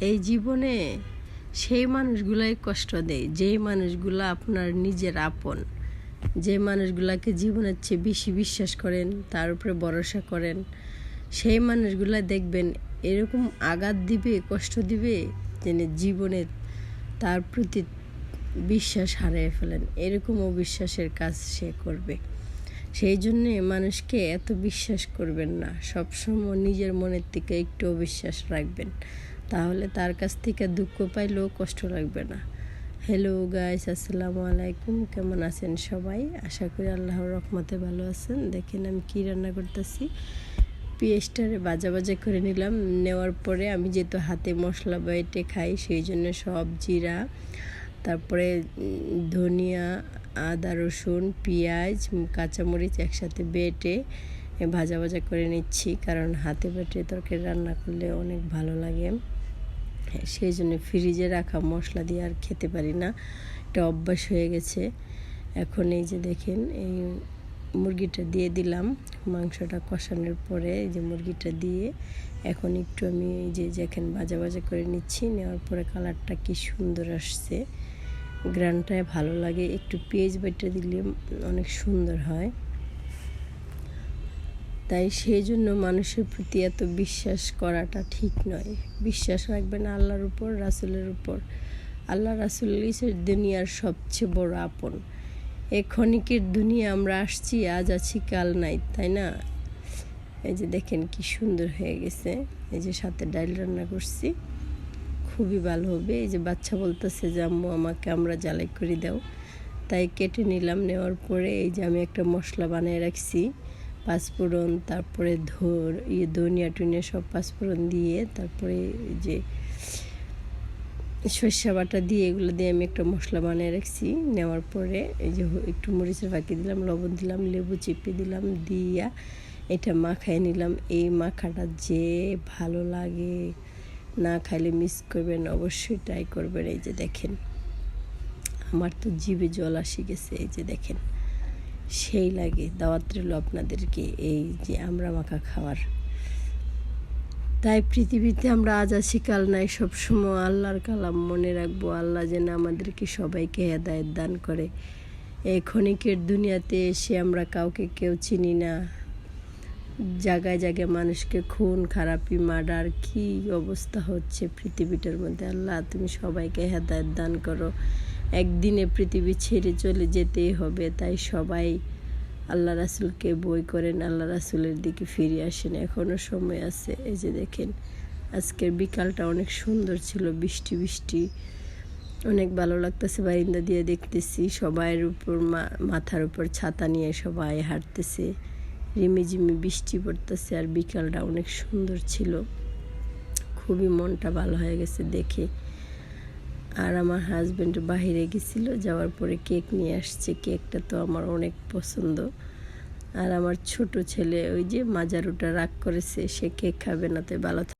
এই জীবনে সেই মানুষগুলাই কষ্ট দেয়। যেই মানুষগুলো আপনার নিজের আপন যে মানুষগুলাকে জীবনের চেয়ে বেশি বিশ্বাস করেন, তার উপরে ভরসা করেন, সেই মানুষগুলা দেখবেন এরকম আঘাত দিবে, কষ্ট দিবে, যেন জীবনে তার প্রতি বিশ্বাস হারিয়ে ফেলেন। এরকম অবিশ্বাসের কাজ সে করবে। সেই জন্যে মানুষকে এত বিশ্বাস করবেন না। সবসময় নিজের মনের থেকে একটু অবিশ্বাস রাখবেন। তাহলে তার কাছ থেকে দুঃখ পাইলেও কষ্ট লাগবে না। হ্যালো গাইস আসসালামু আলাইকুম। কেমন আছেন সবাই? আশা করি আল্লাহর রহমতে ভালো আছেন। দেখেন আমি কী রান্না করতেছি। পেঁয়াজটারে বাজা বাজা করে নিলাম। নেওয়ার পরে আমি যেহেতু হাতে মশলা বেটে খাই, সেই জন্য সব জিরা, তারপরে ধনিয়া, আদা, রসুন, পেঁয়াজ, কাঁচামরিচ একসাথে বেটে ভাজা ভাজা করে নিচ্ছি। কারণ হাতে বেটে তরকারি রান্না করলে অনেক ভালো লাগে। সেই জন্য ফ্রিজে রাখা মশলা দিয়ে আর খেতে পারি না। এটা অভ্যাস হয়ে গেছে। এখন এই যে দেখেন, এই মুরগিটা দিয়ে দিলাম। মাংসটা কষানোর পরে এই যে মুরগিটা দিয়ে এখন একটু আমি এই যে যেখানে ভাজা ভাজা করে নিচ্ছি। নেওয়ার পরে কালারটা কি সুন্দর আসছে। গ্রানটায় ভালো লাগে। একটু পেঁয়াজ বেটে দিলে অনেক সুন্দর হয়। তাই সেই জন্য মানুষের প্রতি এত বিশ্বাস করাটা ঠিক নয়। বিশ্বাস রাখবেন আল্লাহর উপর, রাসুলের উপর। আল্লাহ রাসুল দুনিয়ার সবচেয়ে বড় আপন। এ ক্ষণিকের দুনিয়া আমরা আসছি, আজ আছি, কাল নাই, তাই না? এই যে দেখেন কি সুন্দর হয়ে গেছে। এই যে সাথে ডাল রান্না করছি, খুবই ভালো হবে। এই যে বাচ্চা বলতেছে যে, আম্মু, আমাকে আমরা জ্বালাই করে দাও। তাই কেটে নিলাম, নেওয়ার পরে এই যে আমি একটা মশলা বানিয়ে রাখছি। পাঁচফোড়ন, তারপরে ধর ইয়ে ধনিয়া টুনিয়া সব পাঁচফোড়ন দিয়ে তারপরে যে সর্ষা বাটা দিয়ে এগুলো দিয়ে আমি একটা মশলা বানিয়ে রাখছি। নেওয়ার পরে এই যে একটু মরিচের ফাঁকি দিলাম, লবণ দিলাম, লেবু চিপে দিলাম, দিয়া এটা মাখায় নিলাম। এই মাখাটা যে ভালো লাগে, না খাইলে মিস করবেন, অবশ্যই ট্রাই করবেন। এই যে দেখেন, আমার তো জিভে জল আসি গেছে, এই যে দেখেন। সেই লাগে দাওয়াত রইল আপনাদেরকে এই যে আমরা মাখা খাওয়ার। তাই পৃথিবীতে আমরা আজ আছি, কাল নাই সবসময় আল্লাহর কালাম মনে রাখব। আল্লাহ যেন আমাদেরকে সবাইকে হেদায়ত দান করে। এই ক্ষণিকের দুনিয়াতে এসে আমরা কাউকে কেউ চিনি না। জায়গায় জায়গায় মানুষকে খুন, খারাপি, মার্ডার, কি অবস্থা হচ্ছে পৃথিবীটার মধ্যে? আল্লাহ, তুমি সবাইকে হেদায়ত দান করো। একদিনে পৃথিবী ছেড়ে চলে যেতেই হবে, তাই সবাই আল্লাহ রাসুলকে বই করেন, আল্লাহ রাসুলের দিকে ফিরে আসেন। এখনও সময় আছে, এই যে দেখেন, আজকের বিকালটা অনেক সুন্দর ছিল, বৃষ্টি বৃষ্টি, অনেক ভালো লাগতেছে, বারিন্দা দিয়ে দেখতেছি, সবাইয়ের উপর মাথার উপর ছাতা নিয়ে সবাই হাঁটতেছে রিমিঝিমি বৃষ্টি পড়তেছে, আর বিকালটা অনেক সুন্দর ছিল। খুবই মনটা ভালো হয়ে গেছে দেখে। আর আমার হাজব্যান্ড বাহিরে গেছিল, যাওয়ার পরে কেক নিয়ে আসছে। কেকটা তো আমার অনেক পছন্দ। আর আমার ছোট ছেলে ওই যে মাজারুটা রাগ করেছে, সে কেক খাবে না তো ভালো